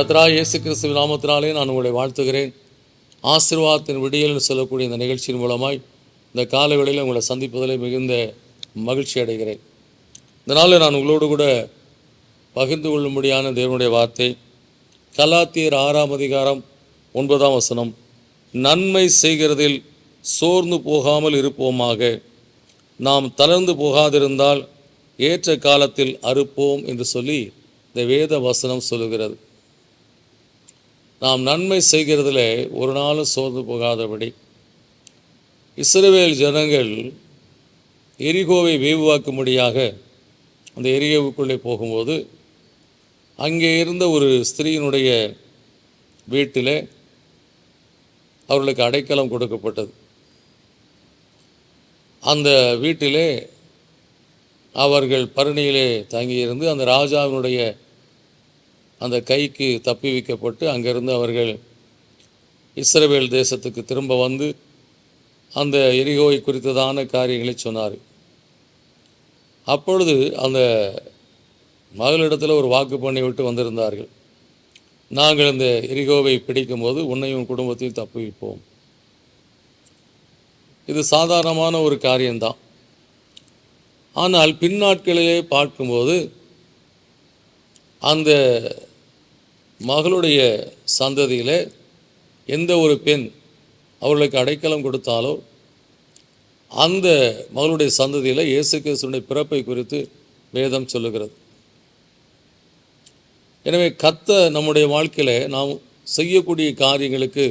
கத்ரா இயேசு கிறிஸ்துவ நாமத்தினாலே நான் உங்களை வாழ்த்துகிறேன். ஆசிர்வாதத்தின் விடியல்னு சொல்லக்கூடிய இந்த நிகழ்ச்சியின் மூலமாய் இந்த கால வேளையில் உங்களை சந்திப்பதில் மிகுந்த மகிழ்ச்சி அடைகிறேன். இந்த நாளில் நான் உங்களோடு கூட பகிர்ந்து கொள்ளும்படியான தேவனுடைய வார்த்தை கலாத்தியர் ஆறாம் அதிகாரம் ஒன்பதாம் வசனம் நன்மை செய்கிறதில் சோர்ந்து போகாமல் இருப்போமாக. நாம் தளர்ந்து போகாதிருந்தால் ஏற்ற காலத்தில் அறுப்போம் என்று சொல்லி இந்த வேத வசனம் சொல்லுகிறது. நாம் நன்மை செய்கிறதில் ஒரு நாளும் சோர்ந்து போகாதபடி. இஸ்ரேல் ஜனங்கள் எரிகோவை வேவுவாக்கும்படியாக அந்த எரிகோவுக்குள்ளே போகும்போது அங்கே இருந்த ஒரு ஸ்திரீயினுடைய வீட்டில் அவர்களுக்கு அடைக்கலம் கொடுக்கப்பட்டது. அந்த வீட்டிலே அவர்கள் பரணியிலே தங்கியிருந்து அந்த ராஜாவினுடைய அந்த கைக்கு தப்பி வைக்கப்பட்டு அங்கிருந்து அவர்கள் இஸ்ரவேல் தேசத்துக்கு திரும்ப வந்து அந்த எரிகோவை குறித்ததான காரியங்களை சொன்னார். அப்பொழுது அந்த மகளிடத்தில் ஒரு வாக்கு பண்ணி விட்டு வந்திருந்தார்கள். நாங்கள் இந்த எரிகோவை பிடிக்கும்போது உன்னையும் குடும்பத்தையும் தப்புவிப்போம் இது சாதாரணமான ஒரு காரியம்தான். ஆனால் பின்னாட்களிலே பார்க்கும்போது அந்த மகளுடைய சந்ததியில் எந்த ஒரு பெண் அவர்களுக்கு அடைக்கலம் கொடுத்தாலோ அந்த மகளுடைய சந்ததியில் இயேசு கிறிஸ்துடைய பிறப்பை குறித்து வேதம் சொல்லுகிறது. எனவே கத்த நம்முடைய வாழ்க்கையில் நாம் செய்யக்கூடிய காரியங்களுக்கு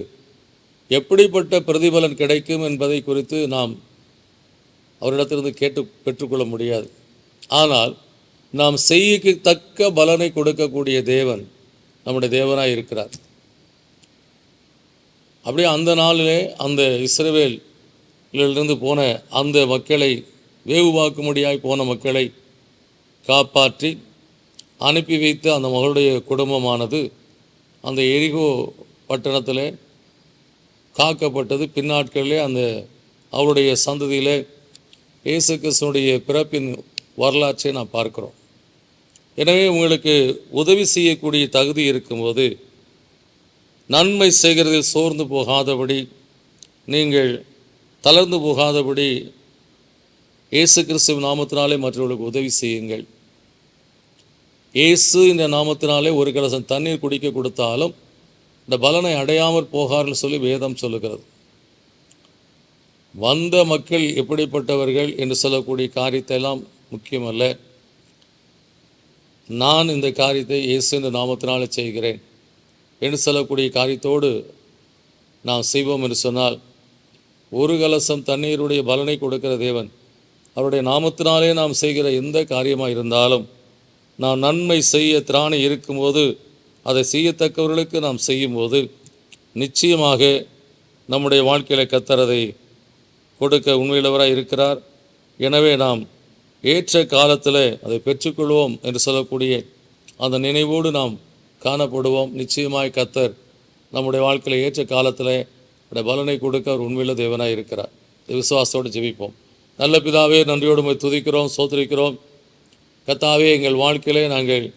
எப்படிப்பட்ட பிரதிபலன் கிடைக்கும் என்பதை குறித்து நாம் அவரிடத்திலிருந்து கேட்டு பெற்றுக்கொள்ள முடியாது. ஆனால் நாம் செய்யக்கு தக்க பலனை கொடுக்கக்கூடிய தேவன் நம்முடைய தேவராக இருக்கிறார். அப்படியே அந்த நாளிலே அந்த இஸ்ரவேலிலிருந்து போன அந்த மக்களை வேவுவாக்கும்படியாய் போன மக்களை காப்பாற்றி அனுப்பி வைத்த அந்த மகளுடைய குடும்பமானது அந்த எரிகோ பட்டணத்தில் காக்கப்பட்டது. பின்னாட்களிலே அந்த அவருடைய சந்ததியில் இயேசு கிறிஸ்துனுடைய பிறப்பின் வரலாற்றை நாம் பார்க்கிறோம். எனவே உங்களுக்கு உதவி செய்யக்கூடிய தகுதி இருக்கும்போது நன்மை செய்கிறதில் சோர்ந்து போகாதபடி நீங்கள் தளர்ந்து போகாதபடி இயேசு கிறிஸ்துவ நாமத்தினாலே மற்றவர்களுக்கு உதவி செய்யுங்கள். இயேசு இந்த நாமத்தினாலே ஒரு கலசம் தண்ணீர் குடிக்க கொடுத்தாலும் இந்த பலனை அடையாமற் போகார்னு சொல்லி வேதம் சொல்லுகிறது. வந்த மக்கள் எப்படிப்பட்டவர்கள் என்று சொல்லக்கூடிய காரியத்தை எல்லாம் முக்கியமல்ல. நான் இந்த காரியத்தை இயேசு இந்த நாமத்தினால் செய்கிறேன் என்று சொல்லக்கூடிய காரியத்தோடு நாம் செய்வோம் என்று சொன்னால் ஒரு கலசம் தண்ணீருடைய பலனை கொடுக்கிற தேவன் அவருடைய நாமத்தினாலே நாம் செய்கிற எந்த காரியமாக இருந்தாலும் நாம் நன்மை செய்ய திராணி இருக்கும்போது அதை செய்யத்தக்கவர்களுக்கு நாம் செய்யும்போது நிச்சயமாக நம்முடைய வாழ்க்கையில் கத்தரதை கொடுக்க உண்மையிலவராக இருக்கிறார். எனவே நாம் ஏற்ற காலத்தில் அதை பெற்றுக்கொள்வோம் என்று சொல்லக்கூடிய அந்த நினைவோடு நாம் காணப்படுவோம். நிச்சயமாய் கத்தர் நம்முடைய வாழ்க்கையில் ஏற்ற காலத்தில் அந்த பலனை கொடுக்க அவர் உண்மையில் தேவனாக இருக்கிறார். இந்த விசுவாசத்தோடு ஜெபிப்போம். நல்ல பிதாவே நன்றியோடு துதிக்கிறோம் சோதரிக்கிறோம் கத்தாவே எங்கள் வாழ்க்கையிலே நாங்கள்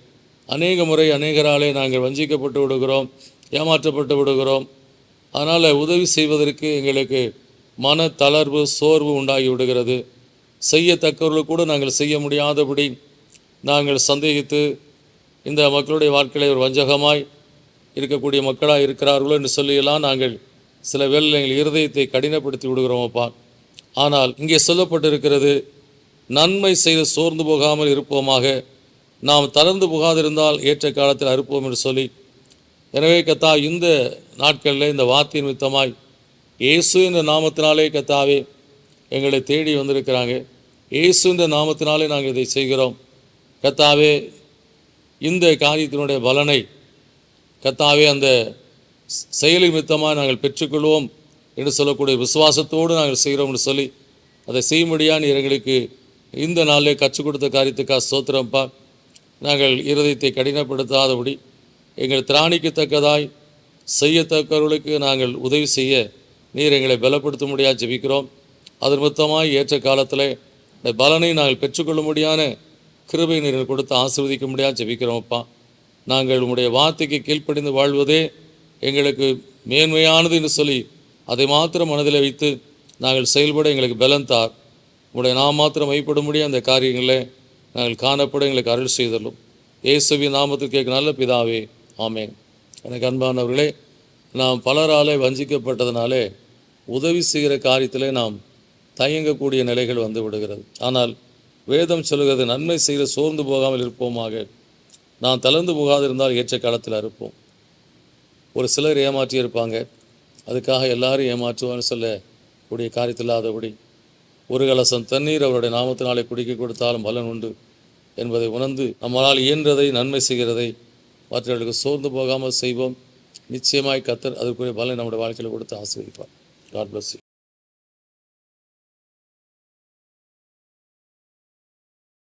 அநேக முறை அநேகராலே நாங்கள் வஞ்சிக்கப்பட்டு விடுகிறோம் ஏமாற்றப்பட்டு விடுகிறோம். அதனால் உதவி செய்வதற்கு எங்களுக்கு மன தளர்வு சோர்வு உண்டாகி விடுகிறது. செய்யத்தக்கவர்கள் கூட நாங்கள் செய்ய முடியாதபடி நாங்கள் சந்தேகித்து இந்த மக்களுடைய வாழ்க்கையில் ஒரு வஞ்சகமாய் இருக்கக்கூடிய மக்களாக இருக்கிறார்களோ என்று சொல்லியெல்லாம் நாங்கள் சில வேளையில் எங்கள் இருதயத்தை கடினப்படுத்தி விடுகிறோம் அப்பா. ஆனால் இங்கே சொல்லப்பட்டிருக்கிறது நன்மை செய்து சோர்ந்து போகாமல் இருப்போமாக நாம் தளர்ந்து போகாதிருந்தால் ஏற்ற காலத்தில் அறுப்போம் என்று சொல்லி. எனவே கத்தா இந்த நாட்களில் இந்த வார்த்தையின் மித்தமாய் இயேசு என்ற நாமத்தினாலே கத்தாவே எங்களை தேடி வந்திருக்கிறாங்க. இயேசு இந்த நாமத்தினாலே நாங்கள் இதை செய்கிறோம். கத்தாவே இந்த காரியத்தினுடைய பலனை கத்தாவே அந்த செயலி மித்தமாக நாங்கள் பெற்றுக்கொள்வோம் என்று சொல்லக்கூடிய விசுவாசத்தோடு நாங்கள் செய்கிறோம் என்று சொல்லி அதை செய்யும்படியா நீர் எங்களுக்கு இந்த நாளிலே கற்றுக் கொடுத்த காரியத்துக்காக சோத்திரம்ப்பா நாங்கள் இருதயத்தை கடினப்படுத்தாதபடி எங்கள் திராணிக்கத்தக்கதாய் செய்யத்தக்கவர்களுக்கு நாங்கள் உதவி செய்ய நீர் எங்களை பலப்படுத்தும்படியாக ஜெபிக்கிறோம். அது மொத்தமாக ஏற்ற காலத்தில் இந்த பலனை நாங்கள் பெற்றுக்கொள்ளும்படியான கிருபை நீங்கள் கொடுத்து ஆசிர்வதிக்க முடியாது ஜெபிக்கிறோம்ப்பா நாங்கள் உங்களுடைய வார்த்தைக்கு கீழ்ப்படிந்து வாழ்வதே எங்களுக்கு மேன்மையானது என்று சொல்லி அதை மாத்திரம் மனதில் வைத்து நாங்கள் செயல்பட எங்களுக்கு பலன் தார். உங்களுடைய நாம் மாத்திரம் மைப்படும்படி அந்த காரியங்களை நாங்கள் காணப்பட எங்களுக்கு அருள் செய்தலும் இயேசுவி நாமத்தில் கேட்க நல்ல பிதாவே ஆமென். எனக்கு அன்பானவர்களே நாம் பலராலே வஞ்சிக்கப்பட்டதுனாலே உதவி செய்கிற காரியத்திலே நாம் தயங்கக்கூடிய நிலைகள் வந்து விடுகிறது. ஆனால் வேதம் சொல்கிறது நன்மை செய்கிற சோர்ந்து போகாமல் இருப்போமாக. நான் தளர்ந்து போகாதிருந்தால் ஏற்ற காலத்தில் இருப்போம் ஒரு சிலர் ஏமாற்றி இருப்பாங்க. அதுக்காக எல்லாரும் ஏமாற்றுவான்னு சொல்லக்கூடிய காரியத்தில் இல்லாதபடி ஒரு கலசம் தண்ணீர் அவருடைய நாமத்தினாலே குடிக்க கொடுத்தாலும் பலன் உண்டு என்பதை உணர்ந்து நம்மளால் இயன்றதை நன்மை செய்கிறதை மற்றவர்களுக்கு சோர்ந்து போகாமல் செய்வோம். நிச்சயமாய் கத்தர் அதற்குரிய பலனை நம்முடைய வாழ்க்கையில் கொடுத்து ஆசிரியப்பார் காட் பிளஸ்